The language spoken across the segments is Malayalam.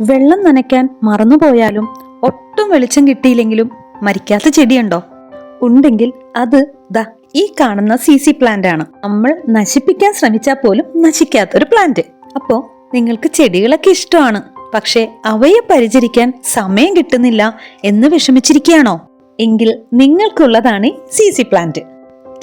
വെള്ളം നനയ്ക്കാൻ മറന്നുപോയാലും ഒട്ടും വെളിച്ചം കിട്ടിയില്ലെങ്കിലും മരിക്കാത്ത ചെടിയുണ്ടോ? ഉണ്ടെങ്കിൽ അത് ദാ ഈ കാണുന്ന സി സി പ്ലാന്റ് ആണ്. നമ്മൾ നശിപ്പിക്കാൻ ശ്രമിച്ചാൽ പോലും നശിക്കാത്ത ഒരു പ്ലാന്റ് അപ്പോ നിങ്ങൾക്ക് ചെടികളൊക്കെ ഇഷ്ടമാണ്. പക്ഷെ അവയെ പരിചരിക്കാൻ സമയം കിട്ടുന്നില്ല എന്ന് വിഷമിച്ചിരിക്കുകയാണോ? എങ്കിൽ നിങ്ങൾക്കുള്ളതാണ് സി സി പ്ലാന്റ്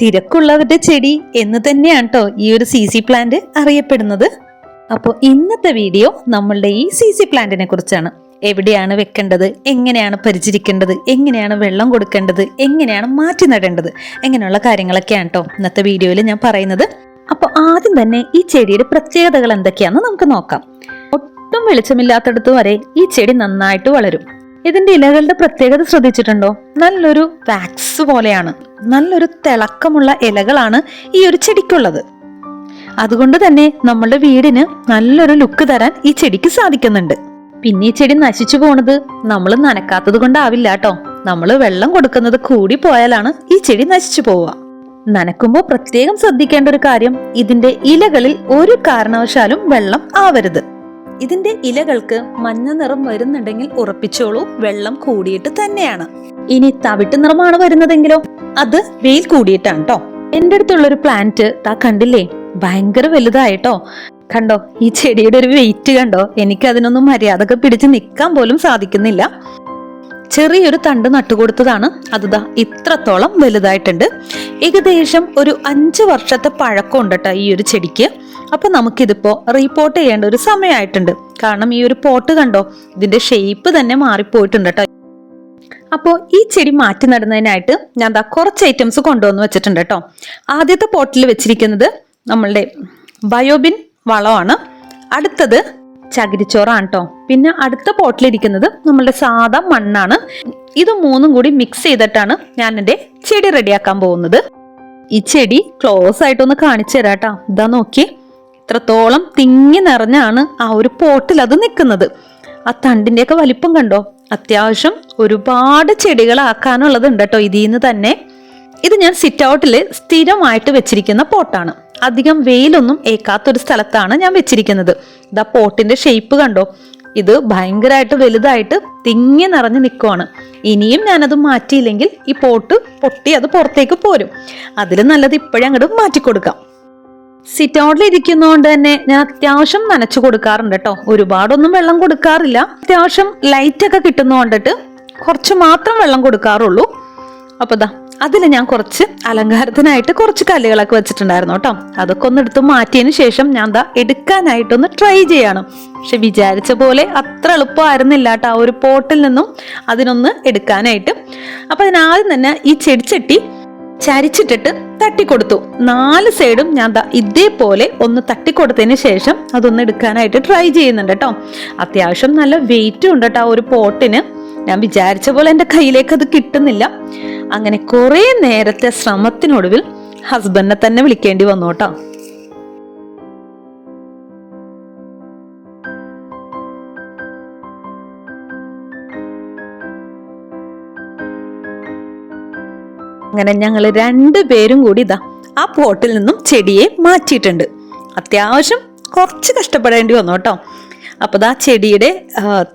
തിരക്കുള്ളവരുടെ ചെടി എന്ന് തന്നെയാണ് കേട്ടോ ഈ ഒരു സി സി പ്ലാന്റ് അറിയപ്പെടുന്നത്. അപ്പോൾ ഇന്നത്തെ വീഡിയോ നമ്മളുടെ ഈ സി സി പ്ലാന്റിനെ കുറിച്ചാണ്. എവിടെയാണ് വെക്കേണ്ടത്? എങ്ങനെയാണ് പരിചരിക്കേണ്ടത്? എങ്ങനെയാണ് വെള്ളം കൊടുക്കേണ്ടത്? എങ്ങനെയാണ് മാറ്റി നടേണ്ടത്? എങ്ങനെയുള്ള കാര്യങ്ങളൊക്കെയാണ് കേട്ടോ ഇന്നത്തെ വീഡിയോയിൽ ഞാൻ പറയുന്നത്. അപ്പോൾ ആദ്യം തന്നെ ഈ ചെടിയുടെ പ്രത്യേകതകൾ എന്തൊക്കെയാണെന്ന് നമുക്ക് നോക്കാം. ഒട്ടും വെളിച്ചമില്ലാത്തടത്ത് വരെ ഈ ചെടി നന്നായിട്ട് വളരും. ഇതിന്റെ ഇലകളുടെ പ്രത്യേകത ശ്രദ്ധിച്ചിട്ടുണ്ടോ? നല്ലൊരു വാക്സ് പോലെയാണ്. നല്ലൊരു തിളക്കമുള്ള ഇലകളാണ് ഈ ഒരു ചെടിക്കുള്ളത്. അതുകൊണ്ട് തന്നെ നമ്മളുടെ വീടിന് നല്ലൊരു ലുക്ക് തരാൻ ഈ ചെടിക്ക് സാധിക്കുന്നുണ്ട്. പിന്നെ ഈ ചെടി നശിച്ചു പോണത് നമ്മൾ നനക്കാത്തത് കൊണ്ടാവില്ല കേട്ടോ നമ്മൾ വെള്ളം കൊടുക്കുന്നത് കൂടി പോയാലാണ് ഈ ചെടി നശിച്ചു പോവുക. നനക്കുമ്പോൾ പ്രത്യേകം ശ്രദ്ധിക്കേണ്ട ഒരു കാര്യം ഇതിന്റെ ഇലകളിൽ ഒരു കാരണവശാലും വെള്ളം ആവരുത്. ഇതിന്റെ ഇലകൾക്ക് മഞ്ഞ നിറം വരുന്നുണ്ടെങ്കിൽ ഉറപ്പിച്ചോളൂ വെള്ളം കൂടിയിട്ട് തന്നെയാണ്. ഇനി തവിട്ട് നിറമാണ് വരുന്നതെങ്കിലോ? അത് വെയിൽ കൂടിയിട്ടാണ് കേട്ടോ എന്റെ അടുത്തുള്ള ഒരു പ്ലാന്റ് താ കണ്ടില്ലേ? ഭയങ്കര വലുതായിട്ടോ. കണ്ടോ ഈ ചെടിയുടെ ഒരു വെയിറ്റ് കണ്ടോ? എനിക്ക് അതിനൊന്നും മര്യാദയ്ക്ക് പിടിച്ച് നിൽക്കാൻ പോലും സാധിക്കുന്നില്ല. ചെറിയൊരു തണ്ട് നട്ടുകൊടുത്തതാണ് അതുതാ ഇത്രത്തോളം വലുതായിട്ടുണ്ട്. ഏകദേശം ഒരു അഞ്ച് വർഷത്തെ പഴക്കം ഉണ്ട് ഈ ഒരു ചെടിക്ക്. അപ്പൊ നമുക്കിതിപ്പോ റീപോർട്ട് ചെയ്യേണ്ട ഒരു സമയമായിട്ടുണ്ട്. കാരണം ഈ ഒരു പോട്ട് കണ്ടോ ഇതിന്റെ ഷേപ്പ് തന്നെ മാറിപ്പോയിട്ടുണ്ട് കേട്ടോ അപ്പോൾ ഈ ചെടി മാറ്റി നടുന്നതിനായിട്ട് ഞാൻ ദാ കുറച്ച് ഐറ്റംസ് കൊണ്ടുവന്ന് വെച്ചിട്ടുണ്ട് കേട്ടോ. ആദ്യത്തെ പോട്ടിൽ വെച്ചിരിക്കുന്നത് നമ്മളുടെ ബയോബിൻ വളമാണ്. അടുത്തത് ചകിരിച്ചോറാണ് കേട്ടോ പിന്നെ അടുത്ത പോട്ടിലിരിക്കുന്നത് നമ്മളുടെ സാധാ മണ്ണാണ്. ഇത് മൂന്നും കൂടി മിക്സ് ചെയ്തിട്ടാണ് ഞാൻ എന്റെ ചെടി റെഡിയാക്കാൻ പോകുന്നത്. ഈ ചെടി ക്ലോസ് ആയിട്ടൊന്ന് കാണിച്ചു തരാം കേട്ടോ ഇതാ നോക്കി ഇത്രത്തോളം തിങ്ങി നിറഞ്ഞാണ് ആ ഒരു പോട്ടിൽ അത് നിൽക്കുന്നത്. ആ തണ്ടിന്റെയൊക്കെ വലിപ്പം കണ്ടോ? അത്യാവശ്യം ഒരുപാട് ചെടികളാക്കാനുള്ളത് ഉണ്ട് കേട്ടോ ഇതിൽ നിന്ന് തന്നെ. ഇത് ഞാൻ സിറ്റ് ഔട്ടിൽ സ്ഥിരമായിട്ട് വെച്ചിരിക്കുന്ന പോട്ടാണ്. അധികം വെയിലൊന്നും ഏക്കാത്തൊരു സ്ഥലത്താണ് ഞാൻ വെച്ചിരിക്കുന്നത്. ഇതാ പോട്ടിന്റെ ഷേപ്പ് കണ്ടോ? ഇത് ഭയങ്കരമായിട്ട് വലുതായിട്ട് തിങ്ങി നിറഞ്ഞു നിൽക്കുവാണ് ഇനിയും ഞാനത് മാറ്റിയില്ലെങ്കിൽ ഈ പോട്ട് പൊട്ടി അത് പുറത്തേക്ക് പോരും. അതിൽ നല്ലത് ഇപ്പോഴേ അങ്ങോട്ട് മാറ്റിക്കൊടുക്കാം സിറ്റ് ഔട്ടിൽ ഇരിക്കുന്നതുകൊണ്ട് തന്നെ ഞാൻ അത്യാവശ്യം നനച്ചു കൊടുക്കാറുണ്ട് കേട്ടോ. ഒരുപാടൊന്നും വെള്ളം കൊടുക്കാറില്ല. അത്യാവശ്യം ലൈറ്റൊക്കെ കിട്ടുന്നതുകൊണ്ടിട്ട് കുറച്ച് മാത്രം വെള്ളം കൊടുക്കാറുള്ളൂ. അപ്പൊ ദാ അതിൽ ഞാൻ കുറച്ച് അലങ്കാരത്തിനായിട്ട് കുറച്ച് കല്ലുകളൊക്കെ വെച്ചിട്ടുണ്ടായിരുന്നു കേട്ടോ. അതൊക്കെ ഒന്ന് എടുത്ത് മാറ്റിയതിന് ശേഷം ഞാൻ എന്താ എടുക്കാനായിട്ടൊന്ന് ട്രൈ ചെയ്യാണ്. പക്ഷെ വിചാരിച്ച പോലെ അത്ര എളുപ്പമായിരുന്നില്ല കേട്ടോ ആ ഒരു പോട്ടിൽ നിന്നും അതിനൊന്ന് എടുക്കാനായിട്ട്. അപ്പൊ അതിനാദ്യം തന്നെ ഈ ചെടിച്ചട്ടി ചരിച്ചിട്ടിട്ട് തട്ടിക്കൊടുത്തു. നാല് സൈഡും ഞാൻ ഇതേപോലെ ഒന്ന് തട്ടിക്കൊടുത്തതിന് ശേഷം അതൊന്ന് എടുക്കാനായിട്ട് ട്രൈ ചെയ്യുന്നുണ്ട് കേട്ടോ. അത്യാവശ്യം നല്ല വെയിറ്റും ഉണ്ട് കേട്ടോ ആ ഒരു പോട്ടിന്. ഞാൻ വിചാരിച്ച പോലെ എന്റെ കയ്യിലേക്ക് അത് കിട്ടുന്നില്ല. അങ്ങനെ കുറേ നേരത്തെ ശ്രമത്തിനൊടുവിൽ ഹസ്ബൻഡിനെ തന്നെ വിളിക്കേണ്ടി വന്നു കേട്ടോ. അങ്ങനെ ഞങ്ങൾ രണ്ടുപേരും കൂടി ഇതാ ആ പോട്ടിൽ നിന്നും ചെടിയെ മാറ്റിയിട്ടുണ്ട്. അത്യാവശ്യം കുറച്ച് കഷ്ടപ്പെടേണ്ടി വന്നു കേട്ടോ. അപ്പോൾ ദാ ചെടിയുടെ ആ,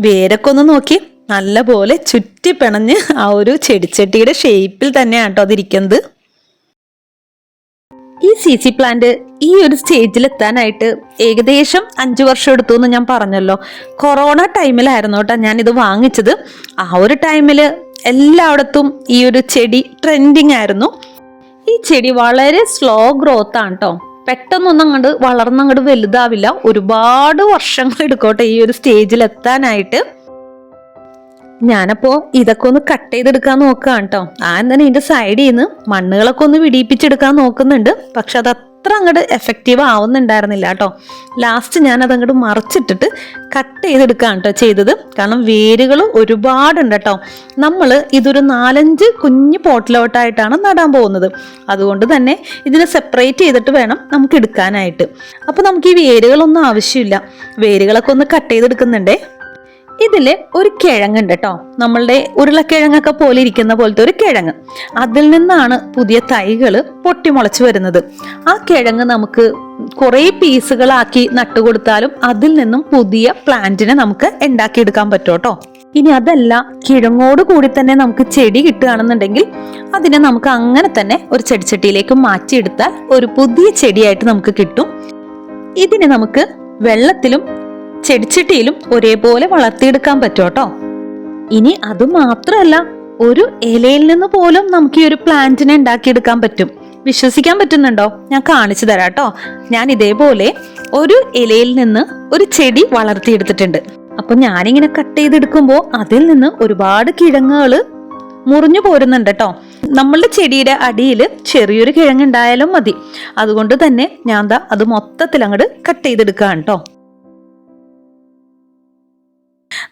വേരൊക്കെ ഒന്ന് നോക്കി. നല്ല പോലെ ചുറ്റി പിണഞ്ഞ് ആ ഒരു ചെടിച്ചട്ടിയുടെ ഷേപ്പിൽ തന്നെയാണ് കേട്ടോ അതിരിക്കുന്നത്. ഈ സി സി പ്ലാന്റ് ഈ ഒരു സ്റ്റേജിൽ എത്താനായിട്ട് ഏകദേശം അഞ്ചു വർഷം എടുത്തു എന്ന് ഞാൻ പറഞ്ഞല്ലോ. കൊറോണ ടൈമിലായിരുന്നു കേട്ടോ ഞാൻ ഇത് വാങ്ങിച്ചത്. ആ ഒരു ടൈമിൽ എല്ലായിടത്തും ഈ ഒരു ചെടി ട്രെൻഡിങ് ആയിരുന്നു. ഈ ചെടി വളരെ സ്ലോ ഗ്രോത്ത് ആണ് കേട്ടോ. പെട്ടെന്നൊന്നും അങ്ങോട്ട് വളർന്നങ്ങോട്ട് വലുതാവില്ല. ഒരുപാട് വർഷങ്ങൾ എടുക്കോട്ടെ ഈ ഒരു സ്റ്റേജിൽ എത്താനായിട്ട്. ഞാനപ്പോ ഇതൊക്കെ ഒന്ന് കട്ട് ചെയ്തെടുക്കാൻ നോക്കുകയാണ് കേട്ടോ ആ തന്നെ ഇതിന്റെ സൈഡിൽ നിന്ന് മണ്ണുകളൊക്കെ ഒന്ന് വിടിയിപ്പിച്ചെടുക്കാൻ നോക്കുന്നുണ്ട്. പക്ഷെ അത് അത്ര അങ്ങോട്ട് എഫക്റ്റീവ് ആവുന്നുണ്ടായിരുന്നില്ല കേട്ടോ ലാസ്റ്റ് ഞാൻ അത് അങ്ങോട്ട് മറിച്ചിട്ടിട്ട് കട്ട് ചെയ്തെടുക്കുകയാണ് കേട്ടോ ചെയ്തത്. കാരണം വേരുകൾ ഒരുപാടുണ്ട് കേട്ടോ നമ്മൾ ഇതൊരു നാലഞ്ച് കുഞ്ഞു പോട്ടിലോട്ടായിട്ടാണ് നടാൻ പോകുന്നത്. അതുകൊണ്ട് തന്നെ ഇതിനെ സെപ്പറേറ്റ് ചെയ്തിട്ട് വേണം നമുക്ക് എടുക്കാനായിട്ട്. അപ്പോൾ നമുക്ക് ഈ വേരുകളൊന്നും ആവശ്യമില്ല. വേരുകളൊക്കെ ഒന്ന് കട്ട് ചെയ്തെടുക്കുന്നുണ്ടേ. ഇതിൽ ഒരു കിഴങ്ങുണ്ട് കേട്ടോ നമ്മളുടെ ഉരുളക്കിഴങ്ങൊക്കെ പോലെ ഇരിക്കുന്ന പോലത്തെ ഒരു കിഴങ്ങ്. അതിൽ നിന്നാണ് പുതിയ തൈകൾ പൊട്ടിമുളച്ച് വരുന്നത്. ആ കിഴങ്ങ് നമുക്ക് കുറേ പീസുകളാക്കി നട്ടുകൊടുത്താലും അതിൽ നിന്നും പുതിയ പ്ലാന്റിനെ നമുക്ക് ഉണ്ടാക്കിയെടുക്കാൻ പറ്റും കേട്ടോ ഇനി അതല്ല കിഴങ്ങോട് കൂടി തന്നെ നമുക്ക് ചെടി കിട്ടുകയാണെന്നുണ്ടെങ്കിൽ അതിനെ നമുക്ക് അങ്ങനെ തന്നെ ഒരു ചെടിച്ചട്ടിയിലേക്ക് മാറ്റിയെടുത്താൽ ഒരു പുതിയ ചെടിയായിട്ട് നമുക്ക് കിട്ടും. ഇതിനെ നമുക്ക് വെള്ളത്തിലും ചെടിച്ചട്ടിയിലും ഒരേപോലെ വളർത്തിയെടുക്കാൻ പറ്റും കേട്ടോ. ഇനി അത് മാത്രമല്ല ഒരു ഇലയിൽ നിന്ന് പോലും നമുക്ക് ഈ ഒരു പ്ലാന്റിനെ ഉണ്ടാക്കിയെടുക്കാൻ പറ്റും. വിശ്വസിക്കാൻ പറ്റുന്നുണ്ടോ? ഞാൻ കാണിച്ചു തരാം കേട്ടോ. ഞാൻ ഇതേപോലെ ഒരു ഇലയിൽ നിന്ന് ഒരു ചെടി വളർത്തിയെടുത്തിട്ടുണ്ട്. അപ്പൊ ഞാനിങ്ങനെ കട്ട് ചെയ്തെടുക്കുമ്പോൾ അതിൽ നിന്ന് ഒരുപാട് കിഴങ്ങുകൾ മുറിഞ്ഞു പോരുന്നുണ്ട് കേട്ടോ. നമ്മളുടെ ചെടിയുടെ അടിയിൽ ചെറിയൊരു കിഴങ്ങ് ഉണ്ടായാലും മതി. അതുകൊണ്ട് തന്നെ ഞാൻ ദാ അത് മൊത്തത്തിൽ അങ്ങോട്ട് കട്ട് ചെയ്തെടുക്കുകയാണ് കേട്ടോ.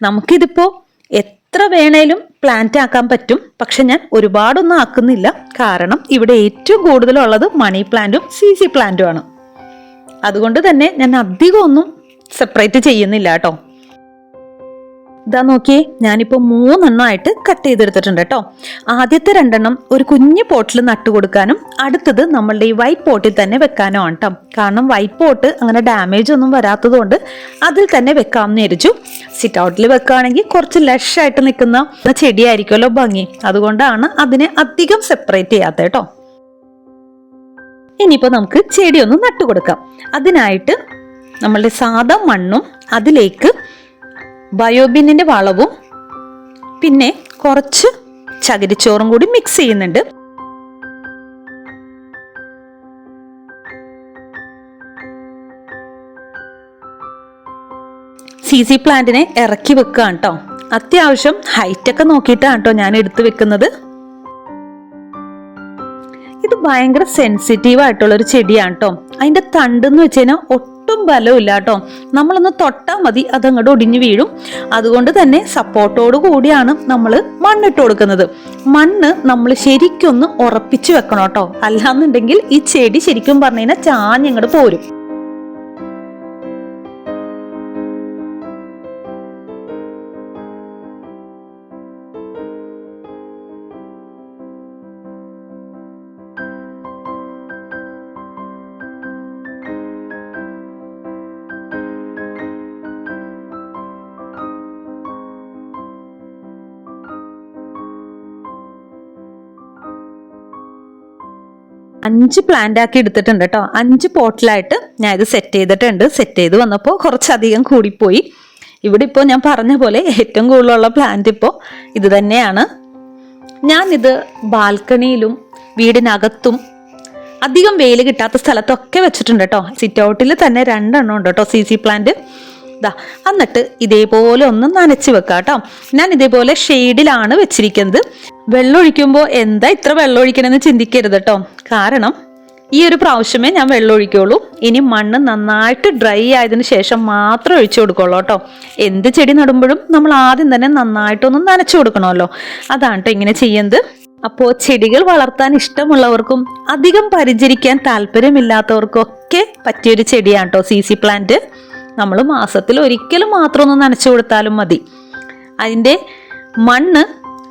നമുക്കിതിപ്പോ എത്ര വേണേലും പ്ലാന്റ് ആക്കാൻ പറ്റും. പക്ഷെ ഞാൻ ഒരുപാടൊന്നും ആക്കുന്നില്ല. കാരണം ഇവിടെ ഏറ്റവും കൂടുതലുള്ളത് മണി പ്ലാന്റും സി സി പ്ലാന്റും ആണ്. അതുകൊണ്ട് തന്നെ ഞാൻ അധികമൊന്നും സെപ്പറേറ്റ് ചെയ്യുന്നില്ല കേട്ടോ. ഇതാ നോക്കിയേ ഞാനിപ്പോൾ മൂന്നെണ്ണമായിട്ട് കട്ട് ചെയ്തെടുത്തിട്ടുണ്ട് കേട്ടോ ആദ്യത്തെ രണ്ടെണ്ണം ഒരു കുഞ്ഞു പോട്ടിൽ നട്ടു കൊടുക്കാനും അടുത്തത് നമ്മളുടെ ഈ വൈറ്റ് പോട്ടിൽ തന്നെ വെക്കാനോ ആണ് കേട്ടോ കാരണം വൈറ്റ് പോട്ട് അങ്ങനെ ഡാമേജ് ഒന്നും വരാത്തതുകൊണ്ട് അതിൽ തന്നെ വെക്കാമെന്ന് വിചാരിച്ചു. സിറ്റ് ഔട്ടിൽ വെക്കുകയാണെങ്കിൽ കുറച്ച് ലഷായിട്ട് നിൽക്കുന്ന ചെടിയായിരിക്കുമല്ലോ ഭംഗി. അതുകൊണ്ടാണ് അതിനെ അധികം സെപ്പറേറ്റ് ചെയ്യാത്തത് കേട്ടോ ഇനിയിപ്പോൾ നമുക്ക് ചെടിയൊന്ന് നട്ടുകൊടുക്കാം അതിനായിട്ട് നമ്മളുടെ സാധാ മണ്ണും അതിലേക്ക് ബയോബിന്നിന്റെ വളവും പിന്നെ കുറച്ച് ചകിരിച്ചോറും കൂടി മിക്സ് ചെയ്യുന്നുണ്ട്. സി സി പ്ലാന്റിനെ ഇറക്കി വെക്കുകയാണ് കേട്ടോ അത്യാവശ്യം ഹൈറ്റൊക്കെ നോക്കിയിട്ടാണ് കേട്ടോ ഞാൻ എടുത്തു വെക്കുന്നത്. ഇത് ഭയങ്കര സെൻസിറ്റീവ് ആയിട്ടുള്ള ഒരു ചെടിയാണ് കേട്ടോ അതിന്റെ തണ്ടെന്ന് വെച്ച് കഴിഞ്ഞാൽ ഒട്ടും ബലമില്ല കേട്ടോ നമ്മളൊന്ന് തൊട്ടാൽ മതി അതങ്ങോട്ട് ഒടിഞ്ഞു വീഴും. അതുകൊണ്ട് തന്നെ സപ്പോർട്ടോട് കൂടിയാണ് നമ്മൾ മണ്ണിട്ട് കൊടുക്കുന്നത്. മണ്ണ് നമ്മൾ ശരിക്കൊന്ന് ഉറപ്പിച്ചു വെക്കണം കേട്ടോ അല്ലാന്നുണ്ടെങ്കിൽ ഈ ചെടി ശരിക്കും പറഞ്ഞു കഴിഞ്ഞാൽ ചാഞ്ഞങ്ങോട്ട് പോരും. അഞ്ച് പ്ലാന്റ് ആക്കി എടുത്തിട്ടുണ്ട് കേട്ടോ അഞ്ച് പോട്ടിലായിട്ട് ഞാൻ ഇത് സെറ്റ് ചെയ്തിട്ടുണ്ട്. സെറ്റ് ചെയ്ത് വന്നപ്പോൾ കുറച്ചധികം കൂടിപ്പോയി. ഇവിടെ ഇപ്പോൾ ഞാൻ പറഞ്ഞ പോലെ ഏറ്റവും കൂടുതലുള്ള പ്ലാന്റ് ഇപ്പോൾ ഇത് തന്നെയാണ്. ഞാനിത് ബാൽക്കണിയിലും വീടിനകത്തും അധികം വെയിൽ കിട്ടാത്ത സ്ഥലത്തൊക്കെ വെച്ചിട്ടുണ്ട് കേട്ടോ സിറ്റ് ഔട്ടിൽ തന്നെ രണ്ടെണ്ണം ഉണ്ട് കേട്ടോ സി സി പ്ലാന്റ് ദാ എന്നിട്ട് ഇതേപോലെ ഒന്ന് നനച്ച് വെക്കാം കേട്ടോ ഞാൻ ഇതേപോലെ ഷെയ്ഡിലാണ് വെച്ചിരിക്കുന്നത്. വെള്ളം ഒഴിക്കുമ്പോൾ എന്താ ഇത്ര വെള്ളം ഒഴിക്കണമെന്ന് ചിന്തിക്കരുത് കേട്ടോ കാരണം ഈ ഒരു പ്രാവശ്യമേ ഞാൻ വെള്ളം ഒഴിക്കുള്ളൂ ഇനി മണ്ണ് നന്നായിട്ട് ഡ്രൈ ആയതിനു ശേഷം മാത്രം ഒഴിച്ചു കൊടുക്കുള്ളൂ കേട്ടോ എന്ത് ചെടി നടുമ്പോഴും നമ്മൾ ആദ്യം തന്നെ നന്നായിട്ടൊന്ന് നനച്ചു കൊടുക്കണമല്ലോ. അതാണ് കേട്ടോ ഇങ്ങനെ ചെയ്യുന്നത് അപ്പോൾ ചെടികൾ വളർത്താൻ ഇഷ്ടമുള്ളവർക്കും അധികം പരിചരിക്കാൻ താല്പര്യമില്ലാത്തവർക്കും ഒക്കെ പറ്റിയൊരു ചെടിയാണ് കേട്ടോ സി സി പ്ലാന്റ്. നമ്മൾ മാസത്തിൽ ഒരിക്കലും മാത്രം ഒന്ന് നനച്ചു കൊടുത്താലും മതി. അതിന്റെ മണ്ണ്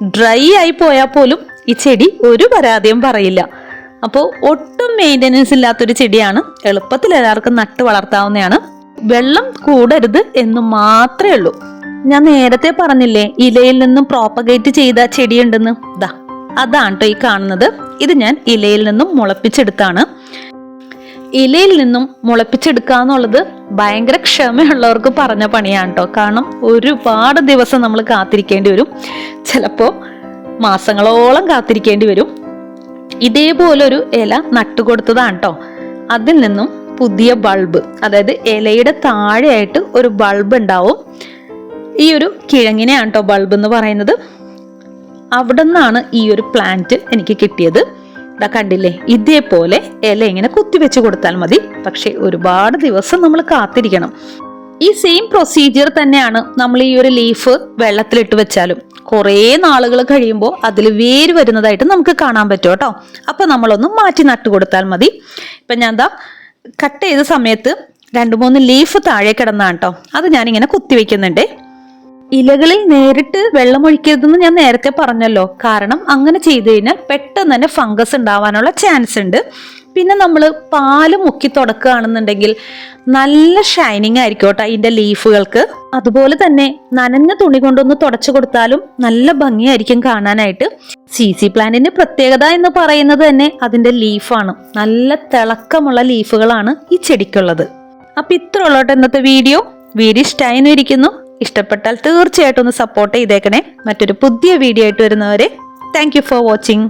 ഡ്രൈ ആയി പോയാൽ പോലും ഈ ചെടി ഒരു പരാതിയും പറയില്ല. അപ്പോൾ ഒട്ടും മെയിന്റനൻസ് ഇല്ലാത്തൊരു ചെടിയാണ് എളുപ്പത്തിൽ എല്ലാവർക്കും നട്ട് വളർത്താവുന്നതാണ്. വെള്ളം കൂടരുത് എന്ന് മാത്രമേ ഉള്ളൂ. ഞാൻ നേരത്തെ പറഞ്ഞില്ലേ ഇലയിൽ നിന്നും പ്രോപ്പഗേറ്റ് ചെയ്ത ചെടിയുണ്ടെന്ന്? ദാ അതാണ് കേട്ടോ ഈ കാണുന്നത്. ഇത് ഞാൻ ഇലയിൽ നിന്നും മുളപ്പിച്ചെടുത്താണ്. ഇലയിൽ നിന്നും മുളപ്പിച്ചെടുക്കുക എന്നുള്ളത് ഭയങ്കര ക്ഷമയുള്ളവർക്ക് പറഞ്ഞ പണിയാണ് കേട്ടോ കാരണം ഒരുപാട് ദിവസം നമ്മൾ കാത്തിരിക്കേണ്ടി വരും. ചിലപ്പോൾ മാസങ്ങളോളം കാത്തിരിക്കേണ്ടി വരും. ഇതേപോലൊരു ഇല നട്ടുകൊടുത്തതാണ് കേട്ടോ അതിൽ നിന്നും പുതിയ ബൾബ് അതായത് ഇലയുടെ താഴെയായിട്ട് ഒരു ബൾബ് ഉണ്ടാവും. ഈ ഒരു കിഴങ്ങിനെയാണ് കേട്ടോ ബൾബ് എന്ന് പറയുന്നത്. അവിടെ നിന്നാണ് ഈ ഒരു പ്ലാന്റ് എനിക്ക് കിട്ടിയത്. ഇതാ കണ്ടില്ലേ? ഇതേപോലെ ഇല ഇങ്ങനെ കുത്തിവെച്ച് കൊടുത്താൽ മതി. പക്ഷെ ഒരുപാട് ദിവസം നമ്മൾ കാത്തിരിക്കണം. ഈ സെയിം പ്രൊസീജിയർ തന്നെയാണ് നമ്മൾ ഈ ഒരു ലീഫ് വെള്ളത്തിലിട്ട് വെച്ചാലും. കുറേ നാളുകൾ കഴിയുമ്പോൾ അതിൽ വേര് വരുന്നതായിട്ട് നമുക്ക് കാണാൻ പറ്റും കേട്ടോ. അപ്പോൾ നമ്മളൊന്ന് മാറ്റി നട്ടു കൊടുത്താൽ മതി. ഇപ്പം ഞാൻ എന്താ കട്ട് ചെയ്ത സമയത്ത് രണ്ട് മൂന്ന് ലീഫ് താഴെ കിടന്നാണ് കേട്ടോ. അത് ഞാനിങ്ങനെ കുത്തിവെക്കുന്നുണ്ടേ ഇലകളിൽ നേരിട്ട് വെള്ളമൊഴിക്കരുതെന്ന് ഞാൻ നേരത്തെ പറഞ്ഞല്ലോ. കാരണം അങ്ങനെ ചെയ്തു കഴിഞ്ഞാൽ പെട്ടെന്ന് തന്നെ ഫംഗസ് ഉണ്ടാവാനുള്ള ചാൻസ് ഉണ്ട്. പിന്നെ നമ്മൾ പാൽ മുക്കി തുടക്കുകയാണെന്നുണ്ടെങ്കിൽ നല്ല ഷൈനിങ് ആയിരിക്കും അതിന്റെ ലീഫുകൾക്ക്. അതുപോലെ തന്നെ നനഞ്ഞ തുണി കൊണ്ടൊന്ന് തുടച്ചു കൊടുത്താലും നല്ല ഭംഗിയായിരിക്കും കാണാനായിട്ട്. സി സി പ്ലാന്റിന്റെ പ്രത്യേകത എന്ന് പറയുന്നത് തന്നെ അതിന്റെ ലീഫാണ്. നല്ല തിളക്കമുള്ള ലീഫുകളാണ് ഈ ചെടിക്കുള്ളത്. അപ്പം ഇത്ര ഉള്ളോട്ടെ ഇന്നത്തെ വീഡിയോ. വീഡിയോ ഇഷ്ടമായിരുന്നു ഇരിക്കുന്നു ഇഷ്ടപ്പെട്ടാൽ തീർച്ചയായിട്ടും ഒന്ന് സപ്പോർട്ട് ചെയ്തേക്കണേ. മറ്റൊരു പുതിയ വീഡിയോ ആയിട്ട് വരുന്നവരെ താങ്ക് ഫോർ വാച്ചിങ്